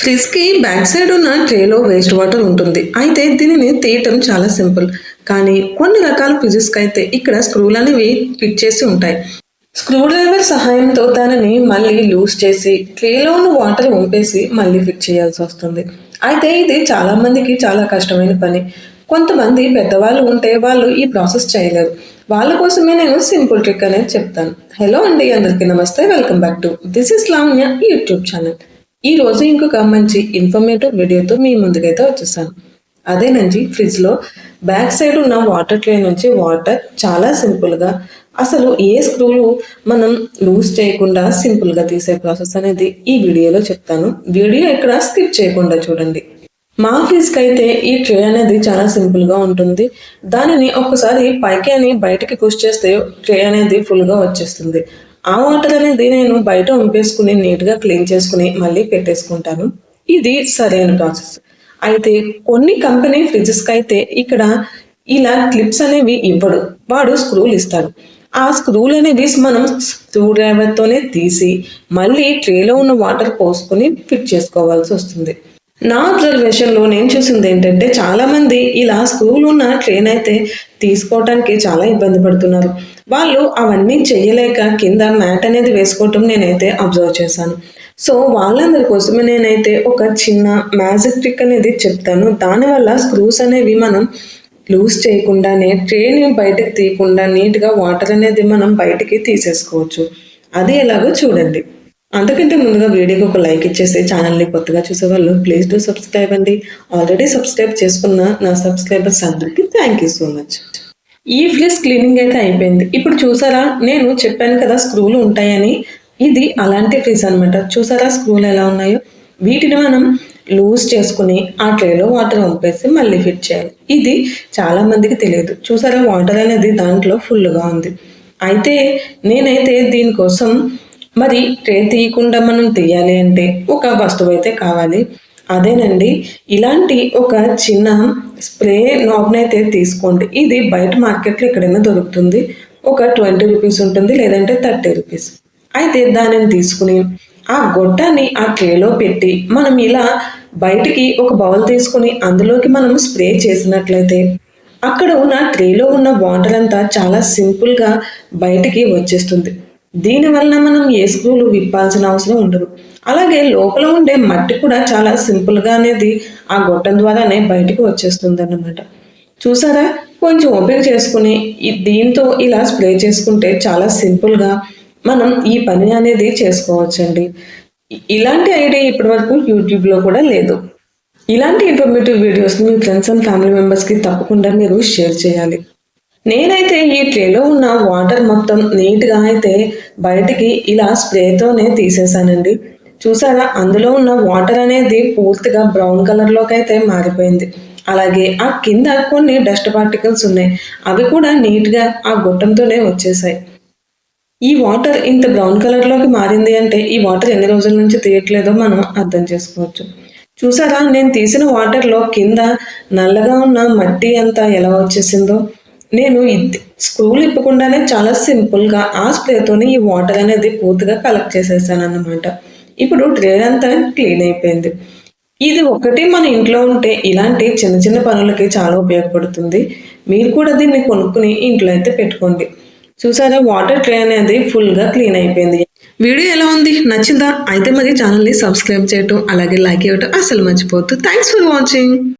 ఫ్రిజ్కి back side ఉన్న ట్రేలో waste water ఉంటుంది. అయితే దీనిని తీయటం చాలా సింపుల్ కానీ కొన్ని రకాల ఫ్రిజెస్కి అయితే ఇక్కడ స్క్రూలు అనేవి ఫిట్ చేసి ఉంటాయి. స్క్రూ డ్రైవర్ సహాయంతో దానిని మళ్ళీ లూజ్ చేసి ట్రేలో ఉన్న వాటర్ వంపేసి మళ్ళీ ఫిట్ చేయాల్సి వస్తుంది. అయితే ఇది చాలామందికి చాలా కష్టమైన పని. కొంతమంది పెద్దవాళ్ళు ఉంటే వాళ్ళు ఈ ప్రాసెస్ చేయలేరు. వాళ్ళ కోసమే నేను సింపుల్ ట్రిక్ అనేది చెప్తాను. హలో అండి అందరికీ నమస్తే. Welcome back to this is Lavanya YouTube channel ఈ రోజు ఇంకొక మంచి ఇన్ఫర్మేటివ్ వీడియోతో మీ ముందుకైతే వచ్చేసాను. అదేనండి ఫ్రిడ్జ్లో బ్యాక్ సైడ్ ఉన్న వాటర్ ట్రే నుంచి వాటర్ చాలా సింపుల్గా అసలు ఏ స్క్రూలు మనం లూజ్ చేయకుండా సింపుల్గా తీసే ప్రాసెస్ అనేది ఈ వీడియోలో చెప్తాను. వీడియో ఇక్కడ స్కిప్ చేయకుండా చూడండి. మా ఫ్రిడ్జ్కి అయితే ఈ ట్రే అనేది చాలా సింపుల్గా ఉంటుంది. దానిని ఒక్కసారి పైకి అని బయటకి పుష్ చేస్తే ట్రే అనేది ఫుల్గా వచ్చేస్తుంది. ఆ వాటర్ అనేది నేను బయట ఉంపేసుకుని నీట్గా క్లీన్ చేసుకుని మళ్ళీ పెట్టేసుకుంటాను. ఇది సరైన ప్రాసెస్. అయితే కొన్ని కంపెనీ ఫ్రిడ్జెస్కి అయితే ఇక్కడ ఇలా క్లిప్స్ అనేవి ఇవ్వడు. వాడు స్క్రూలు ఇస్తాడు. ఆ స్క్రూలు అనేవి మనం స్క్రూ డ్రైవర్తోనే తీసి మళ్ళీ ట్రేలో ఉన్న వాటర్ పోసుకొని ఫిట్ చేసుకోవాల్సి వస్తుంది. నా అబ్జర్వేషన్లో నేను చూసింది ఏంటంటే చాలామంది ఇలా స్క్రూలు ఉన్న ట్రైన్ అయితే తీసుకోవటానికి చాలా ఇబ్బంది పడుతున్నారు. వాళ్ళు అవన్నీ చేయలేక కింద మ్యాట్ అనేది వేసుకోవటం నేనైతే అబ్జర్వ్ చేశాను. సో వాళ్ళందరి కోసమే నేనైతే ఒక చిన్న మ్యాజిక్ ట్రిక్ అనేది చెప్తాను. దానివల్ల స్క్రూస్ అనేవి మనం లూజ్ చేయకుండానే ట్రైన్ బయటకు తీయకుండా నీట్గా వాటర్ అనేది మనం బయటికి తీసేసుకోవచ్చు. అది ఎలాగో చూడండి. అంతకంటే ముందుగా వీడియోకి ఒక లైక్ ఇచ్చేసి ఛానల్ని కొత్తగా చూసేవాళ్ళు ప్లీజ్ డూ సబ్స్క్రైబ్ అండి. ఆల్రెడీ సబ్స్క్రైబ్ చేసుకున్న నా సబ్స్క్రైబర్స్ అందరికీ థ్యాంక్ యూ సో మచ్ ఈ ఫ్లిస్ క్లీనింగ్ అయితే అయిపోయింది. ఇప్పుడు చూసారా నేను చెప్పాను కదా స్క్రూలు ఉంటాయని. ఇది అలాంటి ఫ్రిజ్ అనమాట చూసారా స్క్రూలు ఎలా ఉన్నాయో? వీటిని మనం లూజ్ చేసుకుని ఆ ట్రేలో వాటర్ పంపేసి మళ్ళీ ఫిట్ చేయాలి. ఇది చాలా మందికి తెలియదు. చూసారా వాటర్ అనేది దాంట్లో ఫుల్గా ఉంది. అయితే నేనైతే దీనికోసం మరి ట్రే తీయకుండా మనం తీయాలి అంటే ఒక వస్తువు అయితే కావాలి. అదేనండి ఇలాంటి ఒక చిన్న స్ప్రే నాబ్ని అయితే తీసుకోండి. ఇది బయట మార్కెట్లో ఎక్కడైనా దొరుకుతుంది. ఒక ట్వంటీ రూపీస్ ఉంటుంది లేదంటే థర్టీ రూపీస్. అయితే దానిని తీసుకుని ఆ గొట్టాన్ని ఆ ట్రేలో పెట్టి మనం ఇలా బయటికి ఒక బౌల్ తీసుకుని అందులోకి మనం స్ప్రే చేసినట్లయితే అక్కడ ఉన్న ట్రేలో ఉన్న వాటర్ అంతా చాలా సింపుల్గా బయటికి వచ్చేస్తుంది. దీనివల్ల మనం ఏ స్క్రూలు విప్పాల్సిన అవసరం ఉండదు. అలాగే లోపల ఉండే మట్టి కూడా చాలా సింపుల్గా అనేది ఆ గొట్టం ద్వారానే బయటకు వచ్చేస్తుంది అన్నమాట చూసారా? కొంచెం ఓపిక చేసుకుని దీంతో ఇలా స్ప్రే చేసుకుంటే చాలా సింపుల్గా మనం ఈ పని అనేది చేసుకోవచ్చండి. ఇలాంటి ఐడియా ఇప్పటి వరకు యూట్యూబ్లో కూడా లేదు. ఇలాంటి ఇన్ఫర్మేటివ్ వీడియోస్ని మీ ఫ్రెండ్స్ అండ్ ఫ్యామిలీ మెంబర్స్కి తప్పకుండా మీరు షేర్ చేయాలి. నేనైతే ఈ ట్రేలో ఉన్న వాటర్ మొత్తం నీట్గా అయితే బయటికి ఇలా స్ప్రేతోనే తీసేసానండి చూసారా? అందులో ఉన్న వాటర్ అనేది పూర్తిగా బ్రౌన్ కలర్లోకి అయితే మారిపోయింది. అలాగే ఆ కింద కొన్ని డస్ట్ పార్టికల్స్ ఉన్నాయి. అవి కూడా నీట్గా ఆ గుట్టంతోనే వచ్చేసాయి. ఈ వాటర్ ఇంత బ్రౌన్ కలర్లోకి మారింది అంటే ఈ వాటర్ ఎన్ని రోజుల నుంచి తీయట్లేదో మనం అర్థం చేసుకోవచ్చు. చూసారా? నేను తీసిన వాటర్లో కింద నల్లగా ఉన్న మట్టి అంతా ఎలా వచ్చేసిందో? నేను స్క్రూలు ఇప్పకుండానే చాలా సింపుల్గా ఆ స్ప్రేతోనే ఈ వాటర్ అనేది పూర్తిగా కలెక్ట్ చేసేసాను అన్నమాట ఇప్పుడు ట్రే అంతా క్లీన్ అయిపోయింది. ఇది ఒకటి మన ఇంట్లో ఉంటే ఇలాంటి చిన్న చిన్న పనులకి చాలా ఉపయోగపడుతుంది. మీరు కూడా దీన్ని కొనుక్కుని ఇంట్లో అయితే పెట్టుకోండి. చూసారా? వాటర్ ట్రే అనేది ఫుల్గా క్లీన్ అయిపోయింది. వీడియో ఎలా ఉంది? నచ్చిందా? అయితే మరి ఛానల్ని సబ్స్క్రైబ్ చేయటం అలాగే లైక్ ఇవ్వటం అసలు మర్చిపోవద్దు. Thanks for watching.